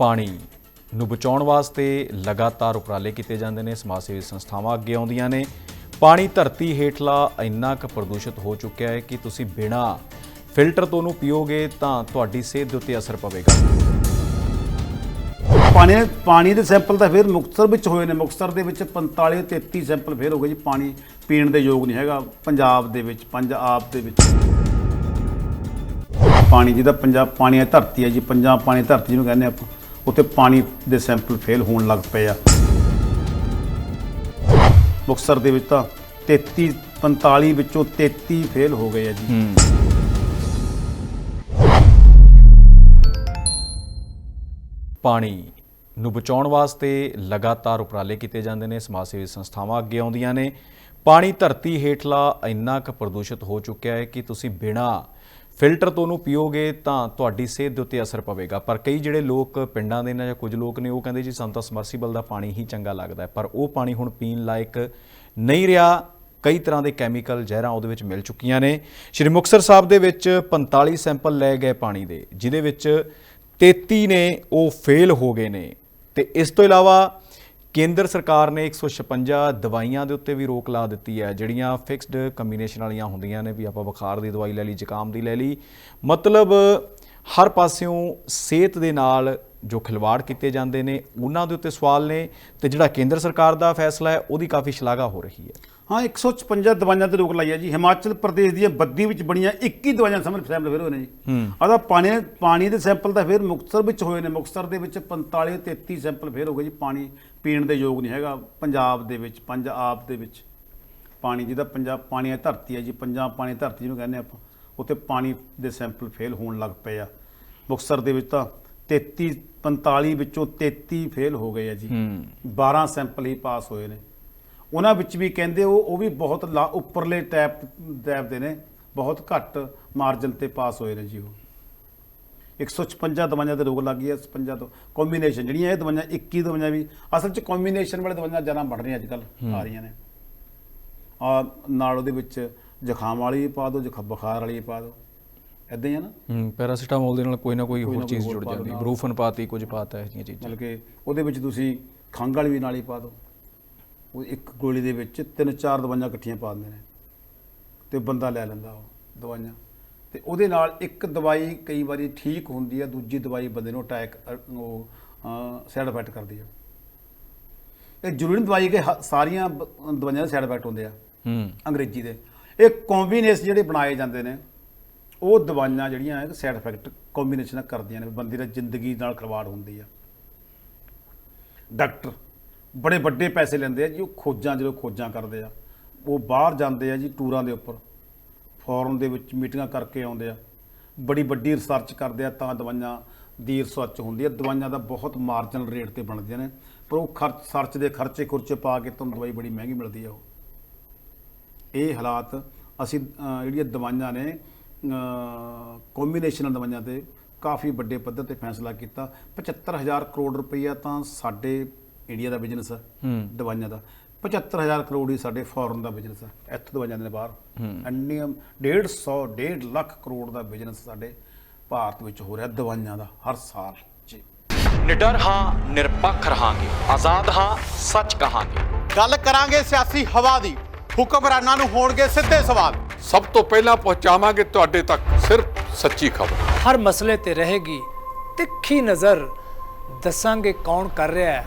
ਪਾਣੀ ਨੂੰ ਬਚਾਉਣ ਵਾਸਤੇ ਲਗਾਤਾਰ ਉਪਰਾਲੇ ਕੀਤੇ ਜਾਂਦੇ ਨੇ। ਸਮਾਜ ਸੇਵੀ ਸੰਸਥਾਵਾਂ ਅੱਗੇ ਆਉਂਦੀਆਂ ਨੇ। ਪਾਣੀ ਧਰਤੀ ਹੇਠਲਾ ਇੰਨਾ ਕੁ ਪ੍ਰਦੂਸ਼ਿਤ ਹੋ ਚੁੱਕਿਆ ਹੈ ਕਿ ਤੁਸੀਂ ਬਿਨਾ ਫਿਲਟਰ ਤੋਂ ਉਹਨੂੰ ਪੀਓਗੇ ਤਾਂ ਤੁਹਾਡੀ ਸਿਹਤ ਦੇ ਉੱਤੇ ਅਸਰ ਪਵੇਗਾ। ਪਾਣੀ ਪਾਣੀ ਦੇ ਸੈਂਪਲ ਤਾਂ ਫਿਰ ਮੁਕਤਸਰ ਵਿੱਚ ਹੋਏ ਨੇ। ਮੁਕਤਸਰ ਦੇ ਵਿੱਚ 45 33 ਸੈਂਪਲ ਫਿਰ ਹੋ ਗਏ ਜੀ। ਪਾਣੀ ਪੀਣ ਦੇ ਯੋਗ ਨਹੀਂ ਹੈਗਾ। ਪੰਜਾਬ ਦੇ ਵਿੱਚ ਪੰਜਾਬ ਦੇ ਵਿੱਚ। ਪਾਣੀ ਜਿਹਦਾ ਪੰਜਾਬ ਪਾਣੀ ਹੈ ਧਰਤੀ ਹੈ ਜੀ। ਪੰਜਾਬ ਪਾਣੀ ਧਰਤੀ ਜਿਹਨੂੰ ਕਹਿੰਦੇ ਆਪਾਂ। ਉੱਥੇ ਪਾਣੀ ਦੇ ਸੈਂਪਲ ਫੇਲ ਹੋਣ ਲੱਗ ਪਏ ਆ। ਮੁਕਤਸਰ ਦੇ ਵਿੱਚ ਤਾਂ 33 45 ਵਿੱਚੋਂ 33 ਫੇਲ ਹੋ ਗਏ ਆ ਜੀ। ਪਾਣੀ ਨੂੰ ਬਚਾਉਣ ਵਾਸਤੇ ਲਗਾਤਾਰ ਉਪਰਾਲੇ ਕੀਤੇ ਜਾਂਦੇ ਨੇ, ਸਮਾਜ ਸੇਵੀ ਸੰਸਥਾਵਾਂ ਅੱਗੇ ਆਉਂਦੀਆਂ ਨੇ। ਪਾਣੀ ਧਰਤੀ ਹੇਠਲਾ ਇੰਨਾ ਕੁ ਪ੍ਰਦੂਸ਼ਿਤ ਹੋ ਚੁੱਕਿਆ ਹੈ ਕਿ ਤੁਸੀਂ ਬਿਨਾ ਫਿਲਟਰ ਤੋਂ ਉਹਨੂੰ ਪੀਓਗੇ ਤਾਂ ਤੁਹਾਡੀ ਸਿਹਤ ਦੇ ਉੱਤੇ ਅਸਰ ਪਵੇਗਾ। ਪਰ ਕਈ ਜਿਹੜੇ ਲੋਕ ਪਿੰਡਾਂ ਦੇ ਨੇ ਜਾਂ ਕੁਝ ਲੋਕ ਨੇ, ਉਹ ਕਹਿੰਦੇ ਜੀ ਸਾਨੂੰ ਤਾਂ ਸਮਰਸੀਬਲ ਦਾ ਪਾਣੀ ਹੀ ਚੰਗਾ ਲੱਗਦਾ ਪਰ ਉਹ ਪਾਣੀ ਹੁਣ ਪੀਣ ਲਾਇਕ ਨਹੀਂ ਰਿਹਾ। ਕਈ ਤਰ੍ਹਾਂ ਦੇ ਕੈਮੀਕਲ ਜ਼ਹਿਰਾਂ ਉਹਦੇ ਵਿੱਚ ਮਿਲ ਚੁੱਕੀਆਂ ਨੇ। ਸ਼੍ਰੀ ਮੁਕਤਸਰ ਸਾਹਿਬ ਦੇ ਵਿੱਚ 45 ਸੈਂਪਲ ਲਏ ਗਏ ਪਾਣੀ ਦੇ, ਜਿਹਦੇ ਵਿੱਚ 33 ਨੇ ਉਹ ਫੇਲ ਹੋ ਗਏ ਨੇ। ਤੇ ਇਸ ਤੋਂ ਇਲਾਵਾ ਕੇਂਦਰ ਸਰਕਾਰ ਨੇ 156 ਦਵਾਈਆਂ ਦੇ ਉੱਤੇ ਵੀ ਰੋਕ ਲਾ ਦਿੱਤੀ ਹੈ, ਜਿਹੜੀਆਂ ਫਿਕਸਡ ਕੰਬੀਨੇਸ਼ਨ ਵਾਲੀਆਂ ਹੁੰਦੀਆਂ ਨੇ, ਵੀ ਆਪਾਂ ਬੁਖਾਰ ਦੀ ਦਵਾਈ ਲੈ ਲਈ, ਜ਼ੁਕਾਮ ਦੀ ਲੈ ਲਈ। ਮਤਲਬ ਹਰ ਪਾਸਿਓਂ ਸਿਹਤ ਦੇ ਨਾਲ ਜੋ ਖਿਲਵਾੜ ਕੀਤੇ ਜਾਂਦੇ ਨੇ, ਉਹਨਾਂ ਦੇ ਉੱਤੇ ਸਵਾਲ ਨੇ ਤੇ ਜਿਹੜਾ ਕੇਂਦਰ ਸਰਕਾਰ ਦਾ ਫੈਸਲਾ ਹੈ, ਉਹਦੀ ਕਾਫੀ ਸ਼ਲਾਘਾ ਹੋ ਰਹੀ ਹੈ। ਹਾਂ 156 ਦਵਾਈਆਂ ਤੇ ਰੋਕ ਲਾਈ ਹੈ ਜੀ। ਹਿਮਾਚਲ ਪ੍ਰਦੇਸ਼ ਦੀਆਂ ਬੱਦੀ ਵਿੱਚ ਬਣੀਆਂ 21 ਦਵਾਈਆਂ ਸਾਹਮਣੇ ਸੈਂਪਲ ਫਿਰ ਹੋਏ ਨੇ ਜੀ। ਆਦਾ ਪਾਣੀ ਪਾਣੀ ਦੇ ਸੈਂਪਲ ਤਾਂ ਫਿਰ ਮੁਕਤਸਰ ਵਿੱਚ ਹੋਏ ਨੇ। ਮੁਕਤਸਰ ਦੇ ਵਿੱਚ 45 33 ਸੈਂਪਲ ਫਿਰ ਹੋ ਗਏ ਜੀ। ਪਾਣੀ ਪੀਣ ਦੇ ਯੋਗ ਨਹੀਂ ਹੈਗਾ। ਪੰਜਾਬ ਦੇ ਵਿੱਚ ਪੰਜਾਬ ਦੇ ਵਿੱਚ ਪਾਣੀ ਜਿਹਦਾ ਪੰਜਾਬ ਪਾਣੀ ਹੈ ਧਰਤੀ ਹੈ ਜੀ। ਪੰਜਾਬ ਪਾਣੀ ਧਰਤੀ ਜਿਹਨੂੰ ਕਹਿੰਦੇ ਆਪਾਂ। ਉੱਥੇ ਪਾਣੀ ਦੇ ਸੈਂਪਲ ਫੇਲ ਹੋਣ ਲੱਗ ਪਏ ਆ। ਮੁਕਤਸਰ ਦੇ ਵਿੱਚ ਤਾਂ 33 45 ਵਿੱਚੋਂ 33 ਫੇਲ ਹੋ ਗਏ ਆ ਜੀ। 12 ਸੈਂਪਲ ਹੀ ਪਾਸ ਹੋਏ ਨੇ। ਉਹਨਾਂ ਵਿੱਚ ਵੀ ਕਹਿੰਦੇ ਉਹ ਉਹ ਵੀ ਬਹੁਤ ਲਾ- ਉੱਪਰਲੇ ਟੈਪ ਟੈਪ ਦੇ ਨੇ ਬਹੁਤ ਘੱਟ ਮਾਰਜਨ ਤੇ ਪਾਸ ਹੋਏ ਨੇ ਜੀ ਉਹ। 156 ਦਵਾਈਆਂ ਤੇ ਰੋਕ ਲੱਗ ਗਈ ਹੈ 56 ਤੋਂ ਕੰਬੀਨੇਸ਼ਨ ਜਿਹੜੀਆਂ ਇਹ ਦਵਾਈਆਂ 21 ਦਵਾਈਆਂ ਵੀ ਅਸਲ 'ਚ ਕੰਬੀਨੇਸ਼ਨ ਵਾਲੇ ਦਵਾਈਆਂ ਜ਼ਿਆਦਾ ਬਣ ਰਹੀਆਂ ਅੱਜ ਕੱਲ ਆ ਰਹੀਆਂ ਨੇ। ਆ ਨਾਲ ਉਹਦੇ ਵਿੱਚ ਜ਼ੁਕਾਮ ਵਾਲੀ ਪਾ ਦਿਓ ਜ਼ੁਕਾਮ ਬੁਖਾਰ ਵਾਲੀ ਪਾ ਦਿਓ ਐਦਾਂ ਹੀ ਆ ਨਾ? ਹੂੰ ਪੈਰਾਸੀਟਾਮੋਲ ਦੇ ਨਾਲ ਕੋਈ ਨਾ ਕੋਈ ਹੋਰ ਚੀਜ਼ ਜੁੜ ਜਾਂਦੀ। ਬਰੂਫਨ ਪਾਤੀ ਕੁਝ ਪਾਤਾ ਇਹ ਜਿਹੀਆਂ ਚੀਜ਼ਾਂ। ਮਤਲਬ ਕਿ ਉਹਦੇ ਵਿੱਚ ਤੁਸੀਂ ਖੰਘ ਵਾਲੀ ਵੀ ਨਾਲ ਹੀ ਪਾ ਦਿਓ। ਉਹ ਇੱਕ ਗੋਲੀ ਦੇ ਵਿੱਚ ਤਿੰਨ ਚਾਰ ਦਵਾਈਆਂ ਇਕੱਠੀਆਂ ਪਾ ਦਿੰਦੇ ਨੇ ਤੇ ਬੰਦਾ ਲੈ ਲੈਂਦਾ ਉਹ ਦਵਾਈਆਂ। ਤੇ ਉਹਦੇ ਨਾਲ ਇੱਕ ਦਵਾਈ ਕਈ ਵਾਰੀ ਠੀਕ ਹੁੰਦੀ ਹੈ ਦੂਜੀ ਦਵਾਈ ਬੰਦੇ ਨੂੰ ਅਟੈਕ ਉਹ ਸਾਈਡ ਇਫੈਕਟ ਕਰਦੀ ਹੈ ਇਹ ਜ਼ਰੂਰੀ ਦਵਾਈ ਕਿ ਸਾਰੀਆਂ ਦਵਾਈਆਂ ਦੇ ਸਾਈਡ ਇਫੈਕਟ ਹੁੰਦੇ ਆ। ਹੂੰ। ਅੰਗਰੇਜ਼ੀ ਦੇ। ਇਹ ਕੰਬੀਨੇਸ਼ਨ ਜਿਹੜੇ ਬਣਾਏ ਜਾਂਦੇ ਨੇ ਉਹ ਦਵਾਈਆਂ ਜਿਹੜੀਆਂ ਹੈ ਸਾਈਡ ਇਫੈਕਟ ਕੰਬੀਨੇਸ਼ਨ ਕਰਦੀਆਂ ਨੇ ਬੰਦੇ ਦੀ ਜ਼ਿੰਦਗੀ ਨਾਲ ਖਿਲਵਾੜ ਹੁੰਦੀ ਆ। ਡਾਕਟਰ ਬੜੇ ਵੱਡੇ ਪੈਸੇ ਲੈਂਦੇ ਆ ਜੀ, ਉਹ ਖੋਜਾਂ ਜਦੋਂ ਖੋਜਾਂ ਕਰਦੇ ਆ, ਉਹ ਬਾਹਰ ਜਾਂਦੇ ਆ ਜੀ ਟੂਰਾਂ ਦੇ ਉੱਪਰ, ਫੋਰਨ ਦੇ ਵਿੱਚ ਮੀਟਿੰਗਾਂ ਕਰਕੇ ਆਉਂਦੇ ਆ, ਬੜੀ ਵੱਡੀ ਰਿਸਰਚ ਕਰਦੇ ਆ ਤਾਂ ਦਵਾਈਆਂ ਦੀ ਰਿਸਰਚ ਹੁੰਦੀ ਆ, ਦਵਾਈਆਂ ਦਾ ਬਹੁਤ ਮਾਰਜਨਲ ਰੇਟ ਤੇ ਬਣਦੀਆਂ ਨੇ, ਪਰ ਉਹ ਖਰਚ ਸਰਚ ਦੇ ਖਰਚੇ ਖੁਰਚੇ ਪਾ ਕੇ ਤੁਹਾਨੂੰ ਦਵਾਈ ਬੜੀ ਮਹਿੰਗੀ ਮਿਲਦੀ ਆ ਉਹ। ਇਹ ਹਾਲਾਤ ਅਸੀਂ ਜਿਹੜੀਆਂ ਦਵਾਈਆਂ ਨੇ ਕੰਬੀਨੇਸ਼ਨ ਦਵਾਈਆਂ ਤੇ ਕਾਫੀ ਵੱਡੇ ਪੱਧਰ ਤੇ ਫੈਸਲਾ ਕੀਤਾ 75000 ਕਰੋੜ ਰੁਪਈਆ ਤਾਂ ਸਾਡੇ ਇੰਡੀਆ ਦਾ ਬਿਜ਼ਨਸ ਹੈ। ਦਵਾਈਆਂ ਦਾ। 75000 ਕਰੋੜ ਹੀ ਸਾਡੇ ਫੋਰਨ ਦਾ ਬਿਜ਼ਨਸ ਹੈ ਇੱਥੋਂ ਦਵਾਈਆਂ ਦੇ ਨੇ ਬਾਹਰ। ਇੰਨੀਆਂ 150 1.5 ਲੱਖ ਕਰੋੜ ਦਾ ਬਿਜ਼ਨਸ ਸਾਡੇ ਭਾਰਤ ਵਿੱਚ ਹੋ ਰਿਹਾ ਦਵਾਈਆਂ ਦਾ ਹਰ ਸਾਲ। ਜੀ। ਨਿਡਰ ਹਾਂ ਨਿਰਪੱਖ ਰਹਾਂਗੇ। ਆਜ਼ਾਦ ਹਾਂ ਸੱਚ ਕਹਾਂਗੇ। ਗੱਲ ਕਰਾਂਗੇ ਸਿਆਸੀ ਹਵਾ ਦੀ। ਹੁਕਮਰਾਨਾਂ ਨੂੰ ਹੋਣਗੇ ਸਿੱਧੇ ਸਵਾਲ। ਸਭ ਤੋਂ ਪਹਿਲਾਂ ਪਹੁੰਚਾਵਾਂਗੇ ਤੁਹਾਡੇ ਤੱਕ ਸਿਰਫ ਸੱਚੀ ਖਬਰ। ਹਰ ਮਸਲੇ ਤੇ ਰਹੇਗੀ ਤਿੱਖੀ ਨਜ਼ਰ। ਦੱਸਾਂਗੇ ਕੌਣ ਕਰ ਰਿਹਾ ਹੈ।